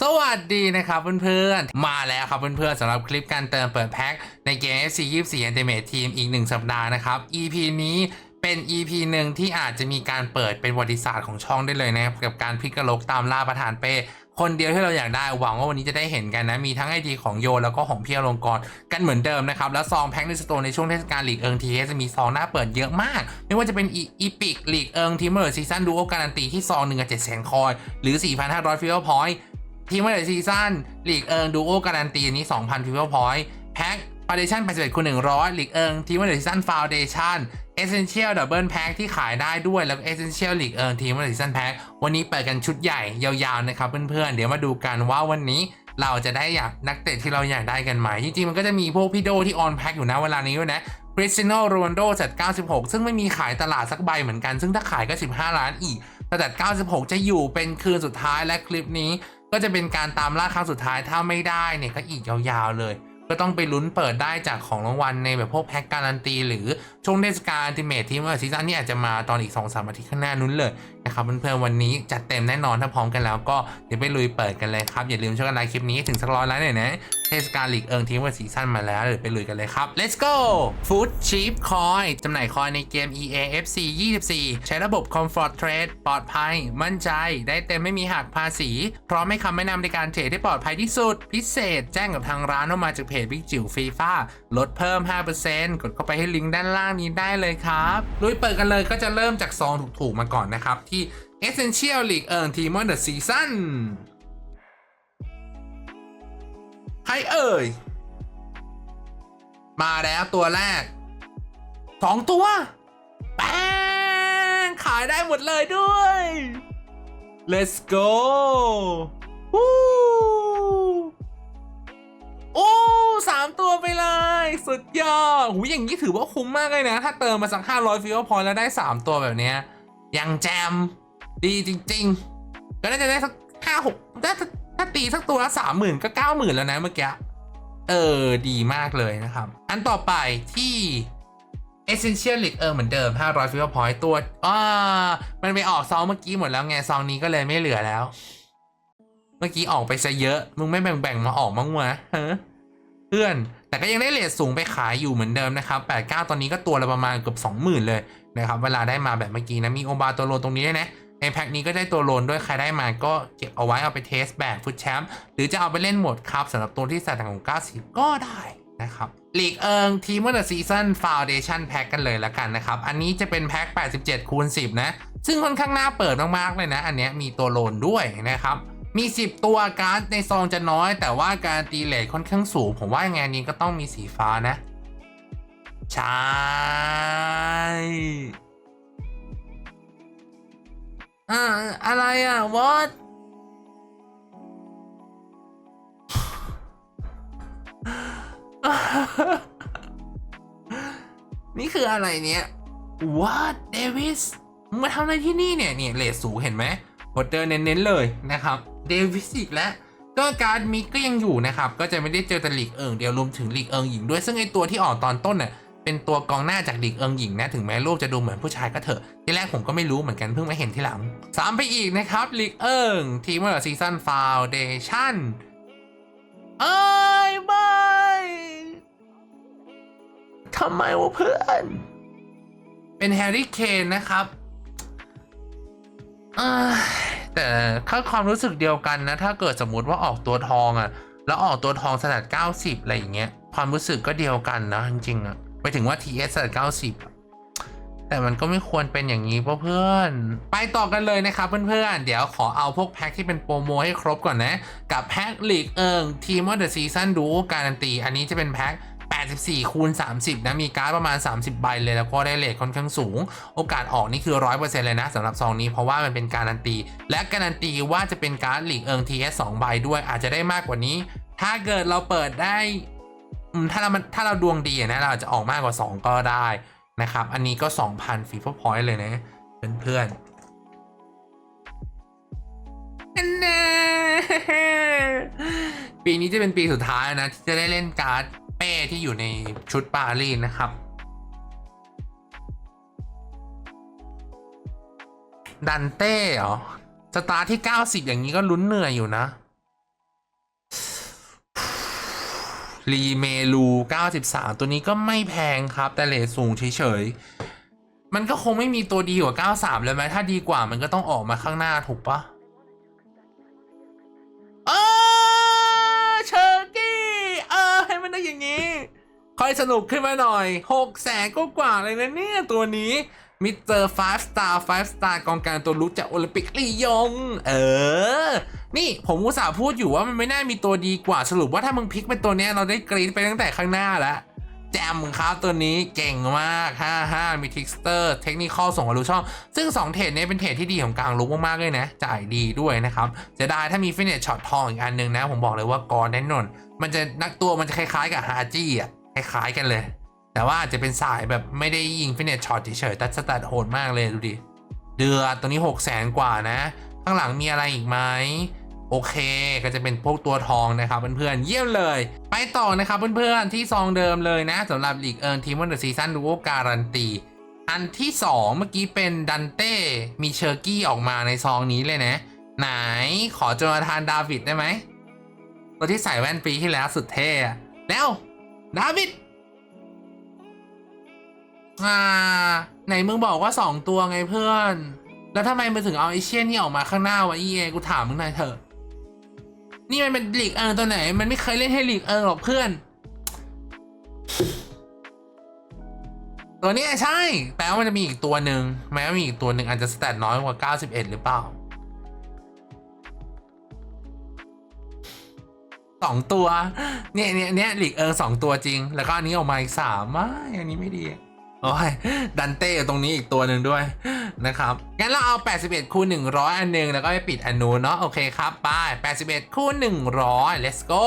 สวัสดีนะครับเพื่อนๆ มาแล้วครับเพื่อนๆสำหรับคลิปการเติมเปิดแพ็คในเกม FC 24 Ultimate Team อีกหนึ่งสัปดาห์นะครับ EP นี้เป็น EP หนึ่งที่อาจจะมีการเปิดเป็นประวัติศาสตร์ของช่องได้เลยนะครับกับการพลิกกระโหลกตามล่าประธานเป้ คนเดียวที่เราอยากได้หวังว่าวันนี้จะได้เห็นกันนะ มีทั้งไอดีของโยแล้วก็ของพี่อลงกร์กันเหมือนเดิมนะครับ แล้วซองแพ็คในสโตร์ในช่วงเทศกาลลีกเอิงทีจะมีซองหน้าเปิดเยอะมาก ไม่ว่าจะเป็นอีพิกลีกเอิงทีเมอร์ซีซั่นดูโอการันตีที่ซองหนึ่งกับเจ็ดแสนคอยหรือ4,500ฟิลพอยต์ ทีมเมื่อไหร่ซีซั่นลีกเอิงดูโอการันตีอันนี้ 2,000 People Point แพ็คฟาเดชั่น81คูณ100ลีกเอิงทีมเมื่อไหร่ซีซั่นฟาวเดชั่นเอเซนเชียลดับเบิลแพ็คที่ขายได้ด้วยแล้วก็เอเซนเชียลลีกเอิงทีมเมื่อไหร่ซีซั่นแพ็ควันนี้เปิดกันชุดใหญ่ยาวๆนะครับเพื่อนๆเดี๋ยวมาดูกันว่าวันนี้เราจะได้อยากนักเตะที่เราอยากได้กันไหม จริงๆ มันก็จะมีพวกพี่โดที่ออนแพ็คอยู่นะเวลานี้ด้วยนะคริสติโนโรนโดจัด 96 ซึ่งไม่มีขายตลาดสักใบเหมือนกัน ซึ่งถ้าขายก็ 15 ล้านอีกแต่จัด 96 จะอยู่เป็นคืนสุดท้ายและคลิปนี้ ก็จะเป็นการตามล่าครั้งสุดท้ายถ้าไม่ได้เนี่ยก็อีกยาวๆเลย ก็ต้องไปลุ้นเปิดได้จากของรางวัลในแบบพวกแพ็กการันตี หรือช่วงเทศกาลทิเมทที่เมื่อซีซั่นนี้อาจจะมาตอนอีก2อสามอาทิตย์ข้างหน้านู้นเลยนะครับเพื่อนๆวันนี้จัดเต็มแน่นอนถ้าพร้อมกันแล้วก็เดี๋ยวไปลุยเปิดกันเลยครับอย่าลืมช่วยกันไลค์คลิปนี้ถึงสักร้อยไลค์หน่อยนะ เทศกาลหลีกเอิงทีมว่าซีซั่นมาแล้วเดี๋ยวไปลุยกันเลยครับ let's go food cheap coin จำหน่ายคอยในเกม EA FC 24 ใช้ระบบ comfort trade ปลอดภัย มั่นใจ ได้เต็มไม่มีหักภาษี พร้อมให้คำแนะนำในการเทรดได้ปลอดภัยที่สุด พิเศษแจ้งกับทางร้านว่ามาจากเพจบิ๊กจิ๋วฟีฟ่าลดเพิ่ม 5%กดเข้าไปให้ลิงก์ด้านล่างนี้ได้เลยครับลุยเปิดกันเลยก็จะเริ่มจากซองถูกๆมาก่อนนะครับที่ Essential League Earn Team of the Season เอ่ย มาแล้วตัวแรกสองตัวแป้งขายได้หมดเลยด้วย let's go วู้โอ้สามตัวไปเลย สุดยอดหูอย่างนี้ถือว่าคุ้มมากเลยนะ ถ้าเติมมาสัก500ฟิวพอยแล้วได้3ตัวแบบเนี้ยยังแจม ดีจริง ๆ ก็น่าจะได้สักห้าหกถ้ ถ้าตีสักตัวละสามหมื่นก็เก้าหมื่นแล้วนะเมื่อกี้ เออ ดีมากเลยนะครับ อันต่อไปที่ Essential League เออเหมือนเดิม 500 f i พอยต์ตัวอ่ามันไปออกซองเมื่อกี้หมดแล้วไงซองนี้ก็เลยไม่เหลือแล้ว เมื่อกี้ออกไปซะเยอะ มึงไม่แบ่งๆมาออกมั้งวะฮะเพื่อน แต่ก็ยังได้เลทสูงไปขายอยู่เหมือนเดิมนะครับ 89 ตอนนี้ก็ตัวละประมาณเกือบ 20,000 เลยนะครับ เวลาได้มาแบบเมื่อกี้นะ มีโอบาตัวโลตรงนี้ด้วยนะ ในแพ็คนี้ก็ได้ตัวโลนด้วยใครได้มาก็เก็บเอาไว้เอาไปเทสแบบฟุตแชมป์หรือจะเอาไปเล่นโหมดครับสำหรับตัวที่ใส่ต่างของ 90 ก็ได้นะครับลีกเอิงทีมเมอร์ซีซันฟาวเดชั่นแพ็คกันเลยละกันนะครับ อันนี้จะเป็นแพ็ค87 คูณ 10 นะ ซึ่งค่อนข้างน่าเปิดมาก ๆ เลยนะ อันนี้มีตัวโลนด้วยนะครับ มี 10 ตัวการ์ดในซองจะน้อย แต่ว่าการตีเลทค่อนข้างสูง ผมว่ายังไงอันนี้ก็ต้องมีสีฟ้านะ ใช่ อ่าอะไรอะ what นี่คืออะไรเนี่ย what Davis มึงมาทำอะไรที่นี่เนี่ยเนี่ยเลสสูงเห็นไหมโฮเตอร์เน้นๆเลยนะครับเดวิสอีกแล้วก็การ์ดมิกก็ยังอยู่นะครับ ก็จะไม่ได้เจอแต่ลีกเอิงเดียวรวมถึงลีกเอิงหญิงด้วยซึ่งไอตัวที่ออกตอนต้นน่ะ เป็นตัวกองหน้าจากลีกเอิงหญิงนะถึงแม้รูปจะดูเหมือนผู้ชายก็เถอะที่แรกผมก็ไม่รู้เหมือนกันเพิ่งมาเห็นที่หลังสามไปอีกนะครับลีกเอิงทีมเมอร์ซีซันฟาวเดชั่นเอ้ยไม่ทำไมวะเพื่อน เป็นแฮร์รี่เคนนะครับแต่ค่าความรู้สึกเดียวกันนะ ถ้าเกิดสมมุติว่าออกตัวทองอะ่ะ แล้วออกตัวทองสลัด 90 อะไรอย่างเงี้ย ความรู้สึกก็เดียวกันนะจริงๆอะ่ะ ไปถึงว่า TS สลัด90แต่มันก็ไม่ควรเป็นอย่างนี้เพื่อนไปต่อกันเลยนะครับเพื่อนๆ เดี๋ยวขอเอาพวกแพ็คที่เป็นโปรโมให้ครบก่อนนะ กับแพ็คลีกเอิงทีมอเดอะซีซันดูการันตี อันนี้จะเป็นแพ็ค84คูณ30 นะ มีการ์ดประมาณ 30 ใบเลยแล้วก็ได้เลทค่อนข้างสูง โอกาสออกนี่คือ 100%เลยนะสำหรับซองนี้เพราะว่ามันเป็นการันตี และการันตีว่าจะเป็นการ์ดหลีกเอิง TS 2ใบด้วยอาจจะได้มากกว่านี้ ถ้าเกิดเราเปิดได้ ถ้าเราถ้าเราดวงดีนะเราอาจจะออกมากกว่า 2 ก็ได้นะครับ อันนี้ก็ 2,000ฟีฟพอยต์เลยนะเพื่อนๆอันแน่ปีนี้จะเป็นปีสุดท้ายนะ ที่จะได้เล่นการ์ดเป้ที่อยู่ในชุดปารีสนะครับ ดันเต้เหรอสตาร์ทที่ 90 อย่างนี้ก็ลุ้นเหนื่อยอยู่นะ รีเมลู 93 ตัวนี้ก็ไม่แพงครับ แต่เลทสูงเฉยๆ มันก็คงไม่มีตัวดีกว่า 93เลยไหมถ้าดีกว่ามันก็ต้องออกมาข้างหน้าถูกปะเออเชอร์กี้ เออ ให้มันได้อย่างนี้ ค่อยสนุกขึ้นมาหน่อย 6แสนก็กว่าเลยนะเนี่ยตัวนี้ มิสเตอร์5 star 5 star กองกลางตัวรู้จากโอลิมปิกลียง เออ นี่ผมอุตส่าห์พูดอยู่ว่ามันไม่น่ามีตัวดีกว่าสรุปว่าถ้ามึงพลิกเป็นตัวเนี้ยเราได้กรีดไปตั้งแต่ข้างหน้าแล้วแจมครับตัวนี้เก่งมาก 55 มีทิกสเตอร์เทคนิคอส่งอลูช่อง ซึ่ง 2 เทรดนี้เป็นเทรดที่ดีของกลางลุกมาก ๆ เลยนะ จ่ายดีด้วยนะครับเสียดายถ้ามีฟินเนชช็อตทองอีกอันหนึงนะ ผมบอกเลยว่ากรแน่นอนมันจะนักตัวมันจะคล้าย ๆ กับฮาจี้อะ คล้าย ๆ กันเลย แต่ว่าอาจจะเป็นสายแบบไม่ได้ยิงฟินเนชช็อตเฉยๆแต่สแตทโหดมากเลยดูดิ เดือดตัวนี้6 0แสนกว่านะ ข้างหลังมีอะไรอีกไหมโอเค ก็จะเป็นพวกตัวทองนะครับเพื่อนๆ เยี่ยมเลย ไปต่อนะครับเพื่อนๆ ที่ซองเดิมเลยนะสำหรับลีกเอิร์นทีมวันเดอร์ซีซั่นดูโอการันตี อันที่ 2 เมื่อกี้เป็นดันเต้ มีเชอร์กี้ออกมาในซองนี้เลยนะ ไหนขอโจนาธานดาวิดได้ไหมตัวที่ใส่แว่นปีที่แล้วสุดเท่แล้วดาวิด อ่า ไหนมึงบอกว่า2ตัวไงเพื่อน แล้วทำไมมึงถึงเอาไอเชี่ยนี่ออกมาข้างหน้าวะอีเอกูถามมึงหน่อยเถอะ นี่มันเป็นลีกเอิงตัวไหน มันไม่เคยเล่นให้ลีกเอิงหรอกเพื่อน ตัวนี้ใช่ แปลว่ามันจะมีอีกตัวหนึ่งแม้ว่ามีอีกตัวหนึ่งอาจจะสแตทน้อยกว่า 91 หรือเปล่าสองตัว เนี่ยเนี่ยเนี่ยหลีกเอิงสองตัวจริง แล้วก็อันนี้ออกมาอีกสามไม่อันนี้ไม่ดี โอ้ยดันเต้อยู่ตรงนี้อีกตัวหนึ่งด้วยนะครับ งั้นเราเอา 81คูณ100 อันหนึงแล้วก็ไปปิดอันนู้นเนาะโอเคครับไป81คูณ100 let's go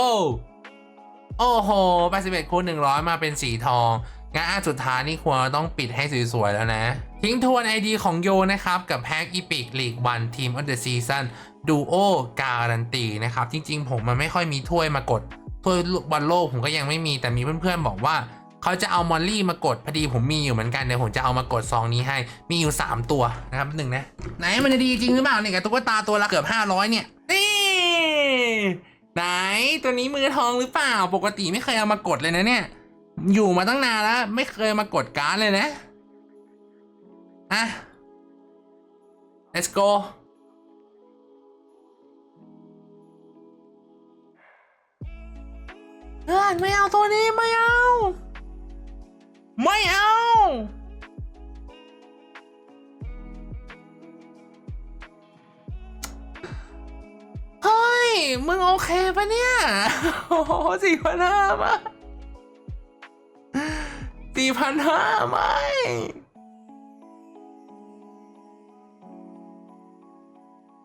โอ้โห81คูณ100 มาเป็นสีทอง งั้นอันสุดท้ายนี่ควรต้องปิดให้สวยๆแล้วนะ ทิ้งทวน ID ของโยนะครับ กับแพ็กอีพิกลีกวันทีมอ f เดอะซีซันดูโอการันตีนะครับ จริงๆ ผมมันไม่ค่อยมีถ้วยมากด ถ้วยบอลโลกผมก็ยังไม่มีแต่มีเพื่อนๆบอกว่า เขาจะเอามอลลี่มากดพอดีผมมีอยู่เหมือนกันเดี๋ยวผมจะเอามากดซองนี้ให้มีอยู่ 3 ตัวนะครับหนึ่งนะไหนมันจะดีจริงหรือเปล่าเนี่ยกับตุ๊กตาตัวละเกือบ 500 เนี่ยนี่ไหนตัวนี้มือทองหรือเปล่า ปกติไม่เคยเอามากดเลยนะเนี่ย อยู่มาตั้งนานแล้ว ไม่เคยมากดการ์ดเลยนะอะ let's go เพื่อนไม่เอาตัวนี้ไม่เอา ไม่เอา เฮ้ย มึงโอเคปะเนี่ย โอ้โหสี่พันห้ามาสี่พันห้าไม่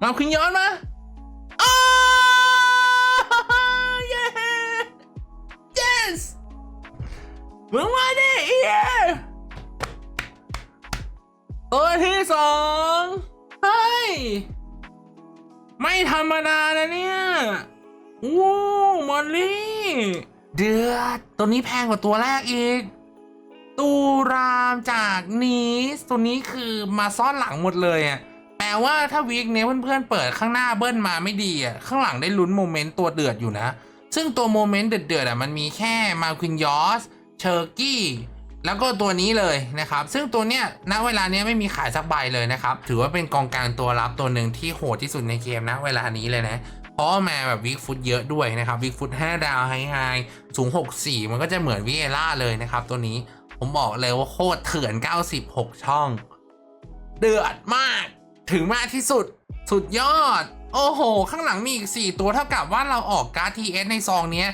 มาคุณย้อนมา มึงมาดิเอียตัวที่สองเฮ้ย ไม่ธรรมดานะเนี่ยวู้มอลลี่ เดือด ตัวนี้แพงกว่าตัวแรกอีก ตูรามจากนีสตัวนี้คือมาซ่อนหลังหมดเลยอะแปลว่าถ้าวีคเนี้ยเพื่อนๆเปิดข้างหน้าเบิ้ลมาไม่ดีอะข้างหลังได้ลุ้นโมเมนต์ตัวเดือดอยู่นะ ซึ่งตัวโมเมนต์เดือดๆอะมันมีแค่มาควินยอส เชอร์กี้แล้วก็ตัวนี้เลยนะครับ ซึ่งตัวเนี้ยณเวลาเนี้ยไม่มีขายสักใบเลยนะครับ ถือว่าเป็นกองกลางตัวรับตัวหนึ่งที่โหดที่สุดในเกมนะเวลานี้เลยนะ เพราะมาแบบวิกฟุตเยอะด้วยนะครับวิกฟุต5ดาวไฮไฮสูง 64 มันก็จะเหมือนวิเอล่าเลยนะครับ ตัวนี้ผมบอกเลยว่าโคตรเถื่อน 96 ช่อง เดือดมากถึงมากที่สุดสุดยอด โอ้โห ข้างหลังมีอีก 4 ตัวเท่ากับว่าเราออกการ์ดทีเอสในซองเนี้ย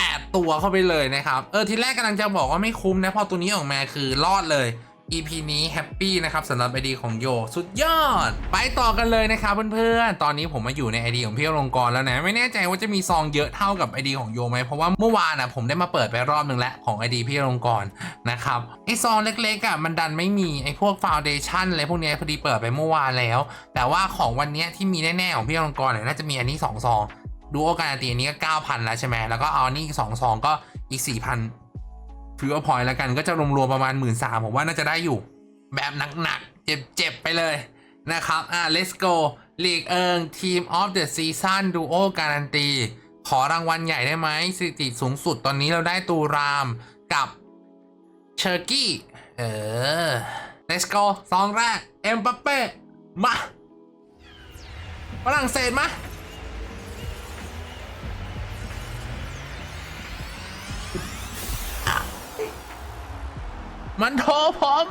8 ตัวเข้าไปเลยนะครับ เออทีแรกกำลังจะบอกว่าไม่คุ้มนะ พอตัวนี้ออกมาคือรอดเลย EP นี้แฮปปี้นะครับสำหรับไอดีของโยสุดยอด ไปต่อกันเลยนะครับเพื่อนๆ ตอนนี้ผมมาอยู่ในไอดีของพี่อลงกรแล้วนะ ไม่แน่ใจว่าจะมีซองเยอะเท่ากับไอดีของโยไหมเพราะว่าเมื่อวานอะผมได้มาเปิดไปรอบหนึ่งแล้วของไอดีพี่อลงกรนะครับไอซองเล็กๆอะมันดันไม่มีไอพวกฟาวเดชั่นอะไรพวกนี้พอดีเปิดไปเมื่อวานแล้ว แต่ว่าของวันนี้ที่มีแน่ๆของพี่อลงกรเนี่ยน่าจะมีอันนี้สองซอง ดูโอการันตีนี้ก็เก้าพันแล้วใช่ไหมแล้วก็เอานนี้อีกสองซองก็อีกสี่พันถือว่าพอยแล้วกันก็จะรวมๆประมาณหมื่นสามผมว่าน่าจะได้อยู่ แบบหนักๆ เจ็บๆ ไปเลยนะครับ อะ let's go ลีกเอิง Team of the Season Duo การันตี ขอรางวัลใหญ่ได้ไหมสถิติสูงสุดตอนนี้เราได้ตูรามกับเชอร์กี้ เออ let's go ซองแรก เอ็มบัปเป้ มาฝรั่งเศสมา มันโทรผม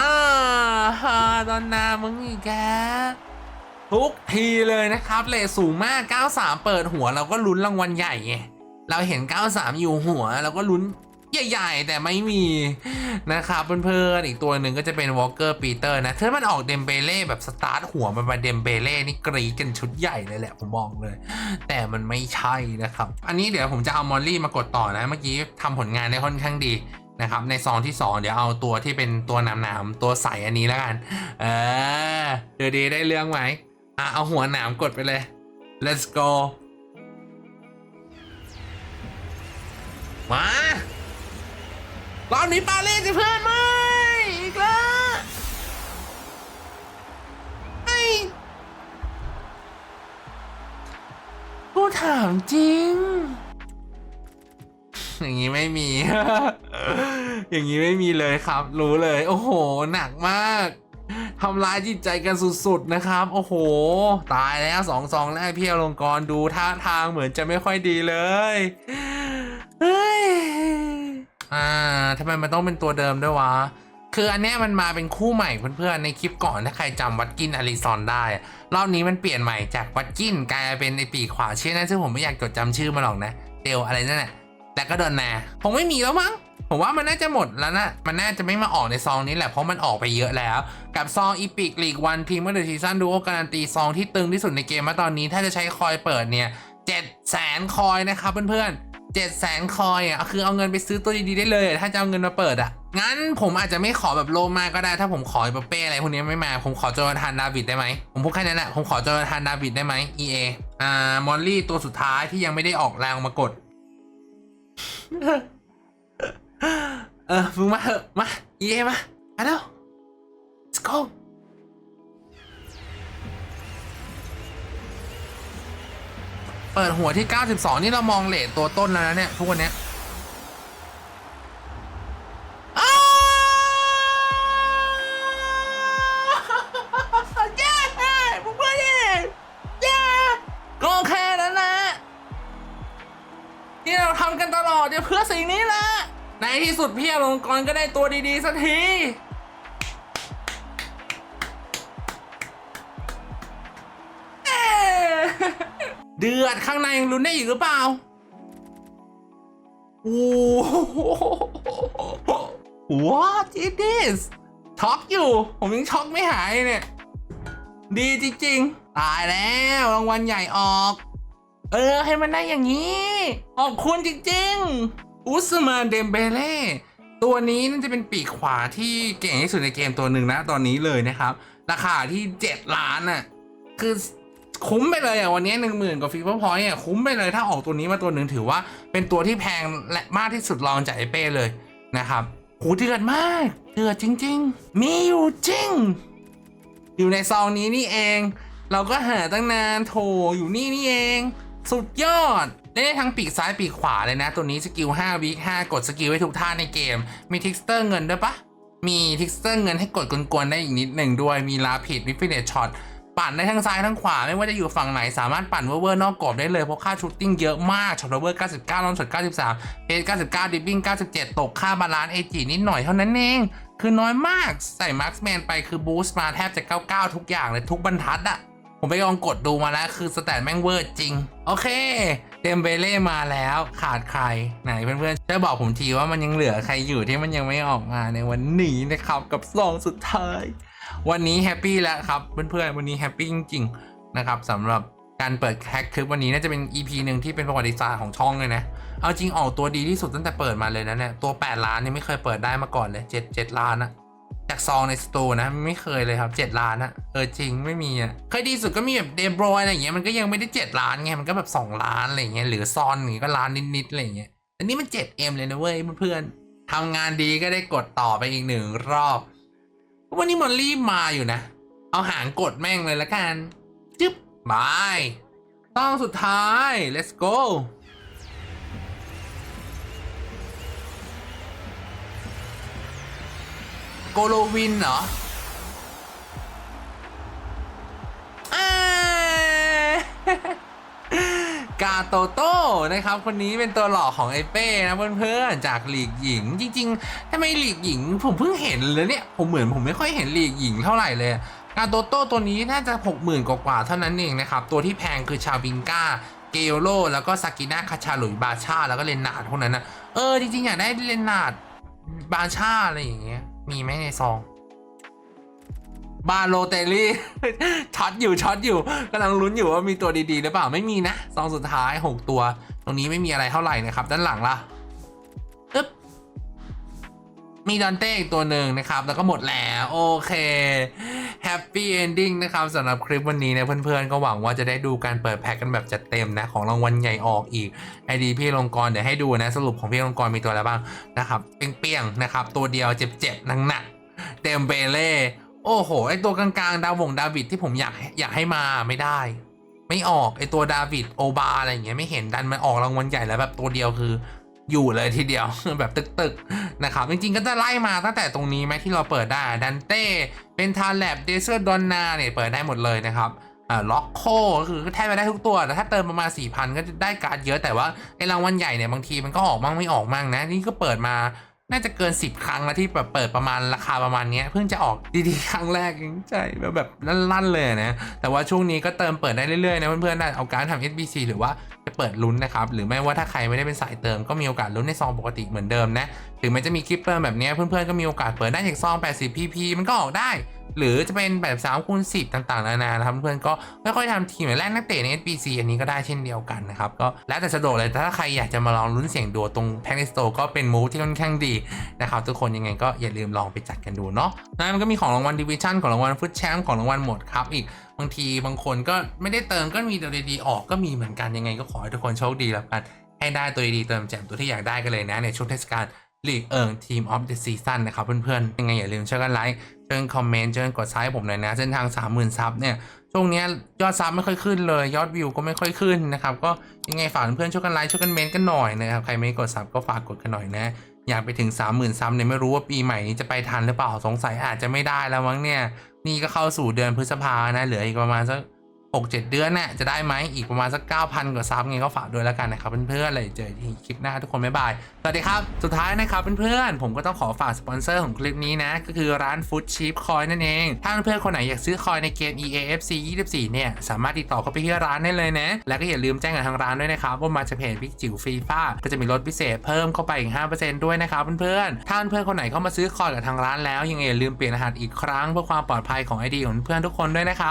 อ่าฮาตอนนามึงอีกแกทุกทีเลยนะครับเลทสูงมาก 93 เปิดหัวเราก็ลุ้นรางวัลใหญ่ไงเราเห็น 93 อยู่หัวเราก็ลุ้น ใหญ่ๆ แต่ไม่มีนะครับเพื่อนๆอีกตัวหนึ่งก็จะเป็นวอลเกอร์ปีเตอร์นะถ้ามันออกเดมเบเล่แบบสตาร์ทหัวมันมาเดมเบเล่นี่กรีดกันชุดใหญ่เลยแหละผมมองเลย แต่มันไม่ใช่นะครับ อันนี้เดี๋ยวผมจะเอามอลลี่มากดต่อนะเมื่อกี้ทำผลงานได้ค่อนข้างดีนะครับในซองที่ 2 เดี๋ยวเอาตัวที่เป็นตัวหนามๆตัวใสอันนี้แล้วกันเออเดี๋ยวดีได้เรื่องไหมอะเอาหัวหนามกดไปเลย let's go รอบนี้ปาเล่สิเพื่อนไหมอีกแล้วไอ้กูถามจริง อย่างนี้ไม่มี อย่างนี้ไม่มีเลยครับ รู้เลย โอ้โห หนักมากทำร้ายจิตใจกันสุดๆนะครับ โอ้โห ตายแล้วสองซองแรกพี่อลงกรดูท่าทางเหมือนจะไม่ค่อยดีเลย เฮ้ย อ่าทำไมมันต้องเป็นตัวเดิมด้วยวะ คืออันนี้มันมาเป็นคู่ใหม่เพื่อนๆในคลิปก่อนถ้าใครจำวัดกินอาริซอนได้ รอบนี้มันเปลี่ยนใหม่จากวัดกินกลายเป็นไอปีขวาชื่อนั้นซึ่งผมไม่อยากจดจำชื่อมาหรอกนะเดลอะไรนั่นแหละแต่ก็โดนแนาคงไม่มีแล้วมั้งผมว่ามันน่าจะหมดแล้วนะมันน่าจะไม่มาออกในซองนี้แหละเพราะมันออกไปเยอะแล้ว กับซองอีพิกลีกวันทีมเมื่อเดือนซีซั่นดูโอการันตีซองที่ตึงที่สุดในเกมมาตอนนี้ ถ้าจะใช้คอยเปิดเนี่ยเจ็ดแสนคอยนะครับเพื่อนๆ เจ็ดแสนคอยอะคือเอาเงินไปซื้อตัวดีๆได้เลย ถ้าจะเอาเงินมาเปิดอะ งั้นผมอาจจะไม่ขอแบบโลมาก็ได้ ถ้าผมขอแบบเป้อะไรพวกนี้ไม่มา ผมขอโจนาธานดาวิดได้ไหม ผมพูดแค่นั้นแหละ ผมขอโจนาธานดาวิดได้ไหม EA อ่ามอลลี่ตัวสุดท้ายที่ยังไม่ได้ออกแรงมากด เออมึงมาเถอะ มา EA มามาแล้ว let's go เปิดหัวที่ 92 นี่เรามองเลทตัวต้นแล้วนะเนี่ย ทุกวันเนี้ยอ้าวแย่พวกเพื่อนดิแย่ก็แค่นั้นแหละที่เราทำกันตลอดเนี่ยเพื่อสิ่งนี้แหละในที่สุดพี่อลงกรณ์ก็ได้ตัวดีๆสักที เดือดข้างในยังลุ้นได้อีกหรือเปล่าโอ้โห What is this ช็อกอยู่ ผมยังช็อกไม่หายเนี่ย ดีจริงๆ ตายแล้วรางวัลใหญ่ออก เออ ให้มันได้อย่างนี้ขอบคุณจริงๆ อุสมานเดมเบเล่ตัวนี้น่าจะเป็นปีกขวาที่เก่งที่สุดในเกมตัวหนึ่งนะตอนนี้เลยนะครับ ราคาที่ 7 ล้านอะ คือ คุ้มไปเลยอะวันนี้หนึ่งหมื่นกว่าฟีเวอร์พอยต์อะคุ้มไปเลยถ้าออกตัวนี้มาตัวหนึ่งถือว่าเป็นตัวที่แพงและมากที่สุดรองจากไอเป้เลยนะครับหูเดือดมากเดือดจริง ๆ มีอยู่จริง อยู่ในซองนี้นี่เอง เราก็หาตั้งนานโถอยู่นี่นี่เอง สุดยอดเล่นได้ทั้งปีกซ้ายปีกขวาเลยนะ ตัวนี้สกิล5วิค5กดสกิลไว้ทุกท่าในเกม มีทิกสเตอร์เงินด้วยปะมีทิกสเตอร์เงินให้กดกวนๆได้อีกนิดหนึ่งด้วยมีลาผิดมีฟิเนชช็อต ปั่นได้ทั้งซ้ายทั้งขวาไม่ว่าจะอยู่ฝั่งไหนสามารถปั่นเวอร์นอกกรอบได้เลยเพราะค่าชูตติ้งเยอะมากช็อตเวอร์ 99ลอนช็อต93เพจ99ดิบบิ้ง97 ตกค่าบาลานซ์เอจีนิดหน่อยเท่านั้นเอง คือน้อยมากใส่มาร์คแมนไปคือบูสต์มาแทบจะ 99 ทุกอย่างเลยทุกบรรทัดอะผมไปลองกดดูมาแล้วคือสแตทแม่งเวอร์จริง โอเคเดมเบเล่มาแล้วขาดใคร ไหนเพื่อนๆช่วยบอกผมทีว่ามันยังเหลือใครอยู่ที่มันยังไม่ออกมาในวันนี้นะครับกับซองสุดท้าย วันนี้แฮปปี้แล้วครับเพื่อนๆวันนี้แฮปปี้จริงๆนะครับสำหรับการเปิดแคคคลิปวันนี้น่าจะเป็น EP หนึ่งที่เป็นประวัติศาสตร์ของช่องเลยนะ เอาจริงออกตัวดีที่สุดตั้งแต่เปิดมาเลยนะเนี่ยตัว 8 ล้านนี่ไม่เคยเปิดได้มาก่อนเลย 7 7 ล้านอะจากซองในสตูนะไม่เคยเลยครับ 7 ล้านอะเออจริงไม่มีอะเคยดีสุดก็มีแบบเดบรอยอะไรอย่างเงี้ยมันก็ยังไม่ได้ 7 ล้านไงมันก็แบบ 2 ล้านอะไรเงี้ยหรือซอนอย่างเงี้ยก็ล้านนิดๆอะไรเงี้ยอันนี้มัน 7M เลยนะเว้ยเพื่อนๆทำงานดีก็ได้กดต่อไปอีกหนึ่งรอบ วันนี้มอลลี่มาอยู่นะ เอาหางกดแม่งเลยละกัน จึ๊บไปต้องสุดท้าย let's go โกโลวินเหรออ กาโตโต้นะครับคนนี้เป็นตัวหล่อของไอเป้นะเพื่อนๆจากหลีกหญิงจริงๆทำไมหลีกหญิง ผมเพิ่งเห็นเลยเนี่ยผมเหมือนผมไม่ค่อยเห็นหลีกหญิงเท่าไหร่เลยกาโตโต้ตัวนี้น่าจะ 60,000 กว่าๆเท่านั้นเองนะครับตัวที่แพงคือชาวิงกาเกโยโลแล้วก็ซากินาคาชาหลุยบาชาแล้วก็เลนนาร์ดพวกนั้นนะเออจริงๆอยากได้เลนนาร์ดบาชาอะไรอย่างเงี้ยมีไหมในซอง บาโลเตลี่ช็อตอยู่ช็อตอยู่กำลังลุ้นอยู่ว่ามีตัวดีๆหรือเปล่าไม่มีนะซองสุดท้าย 6 ตัว ตรงนี้ไม่มีอะไรเท่าไหร่นะครับ ด้านหลังล่ะอึ๊บมีดอนเต้อีกตัวหนึ่งนะครับ แล้วก็หมดแล้วโอเคแฮปปี้เอนดิ้งนะครับสำหรับคลิปวันนี้นะเพื่อนๆ ก็หวังว่าจะได้ดูการเปิดแพ็กกันแบบจัดเต็มนะ ของรางวัลใหญ่ออกอีกไอดีพี่ลงกรเดี๋ยวให้ดูนะ สรุปของพี่ลงกรมีตัวอะไรบ้างนะครับ เปี้ยงๆนะครับ ตัวเดียวเจ็บๆหนักๆเต็มเบเล่ โอ้โห ไอตัวกลางๆ ดาววงดาวิดที่ผมอยากอยากให้มาไม่ได้ ไม่ออกไอตัวดาวิดโอบาอะไรอย่างเงี้ยไม่เห็นดันมันออกรางวัลใหญ่แล้วแบบตัวเดียวคืออยู่เลยทีเดียวแบบตึกๆนะครับ จริงๆ ก็จะไล่มาตั้งแต่ตรงนี้ไหมที่เราเปิดได้ดันเต้เป็นทาแลบเดเซอร์ดอนนาเนี่ยเปิดได้หมดเลยนะครับอ่าล็อกโคก็คือแทบไปได้ทุกตัวแต่ถ้าเติมประมาณ4,000 ก็จะได้การ์ดเยอะแต่ว่าไอรางวัลใหญ่เนี่ยบางทีมันก็ออกมั่งไม่ออกมั่งนะ นี่ก็เปิดมา น่าจะเกิน 10 ครั้งแล้วที่แบบเปิดประมาณราคาประมาณนี้เพิ่งจะออกดีๆ ครั้งแรกเองใจแบบแบบลั่นๆเลยนะแต่ว่าช่วงนี้ก็เติมเปิดได้เรื่อยๆนะเพื่อนๆได้เอาการทำ SBC หรือว่าจะเปิดลุ้นนะครับ หรือไม่ว่าถ้าใครไม่ได้เป็นสายเติมก็มีโอกาสลุ้นในซองปกติเหมือนเดิมนะถึงแม้จะมีคลิปเติมแบบนี้เพื่อนๆก็มีโอกาสเปิดได้จากซอง 80 pp มันก็ออกได้ หรือจะเป็นแบบ3คูณ10 ต่างๆนานานะครับเพื่อนก็ไม่ค่อยทำทีมแรกนักเตะใน SBC อันนี้ก็ได้เช่นเดียวกันนะครับก็แล้วแต่สะดวกเลยถ้าใครอยากจะมาลองลุ้นเสียงดวตรงแพ n นิสโตก็เป็นมูฟที่ค่อนข้างดีนะครับทุกคนยังไงก็อย่าลืมลองไปจัดกันดูเนาะนะมันก็มีของรางวัลดิวิชั่นของรางวัลฟุตแชมป์ของรางวัลหมดครับอีกบางทีบางคนก็ไม่ได้เติมก็มีตัวดีๆออกก็มีเหมือนกันยังไงก็ขอให้ทุกคนโชคดีแล้วกันให้ได้ตัวดีๆเติมแจมตัวที่อยากได้กันเลยนะในช่วงเทศกาล ลีกเอิงทีมออฟเดอะซีซั่นนะครับเพื่อนๆ ยังไงอย่าลืมช่วยกันไลค์ช่วยกันคอมเมนต์ช่วยกันกดไซด์ผมหน่อยนะ เส้นทาง 30,000 ซับเนี่ย ช่วงนี้ยอดซับไม่ค่อยขึ้นเลย ยอดวิวก็ไม่ค่อยขึ้นนะครับ ก็ยังไงฝากเพื่อนๆช่วยกันไลค์ช่วยกันเมนต์กันหน่อยนะครับ ใครไม่กดซับก็ฝากกดกันหน่อยนะ อยากไปถึง 30,000 ซับเนี่ยไม่รู้ว่าปีใหม่นี้จะไปทันหรือเปล่าสงสัยอาจจะไม่ได้แล้วมั้งเนี่ยนี่ก็เข้าสู่เดือนพฤษภานะเหลืออีกประมาณสัก หกเจ็ดเดือนน่ะจะได้ไหมอีกประมาณสัก 9,000 กว่าซับไงก็ฝากด้วยแล้วกันนะครับเพื่อนๆเลยเจอที่คลิปหน้าทุกคนบ๊ายบาย สวัสดีครับ สุดท้ายนะครับเพื่อนๆผมก็ต้องขอฝากสปอนเซอร์ของคลิปนี้นะ ก็คือร้าน Food Cheap Coin นั่นเอง ถ้าเพื่อนๆคนไหนอยากซื้อคอยในเกม EAFC 24 เนี่ย สามารถติดต่อเข้าไปที่ร้านได้เลยนะ แล้วก็อย่าลืมแจ้งกับทางร้านด้วยนะครับว่ามาจากเพจพิกจิ๋วฟรีฟ้าก็จะมีลดพิเศษเพิ่มเข้าไปอีก 5%ด้วยนะครับเพื่อนๆถ้าเพื่อนๆคนไหนเข้ามาซื้อคอยกับทางร้านแล้วยังไงอย่าลืมเปลี่ยนรหัสอีกครั้งเพื่อความปลอดภัยของ ID ของเพื่อนทุกคนด้วยนะครับ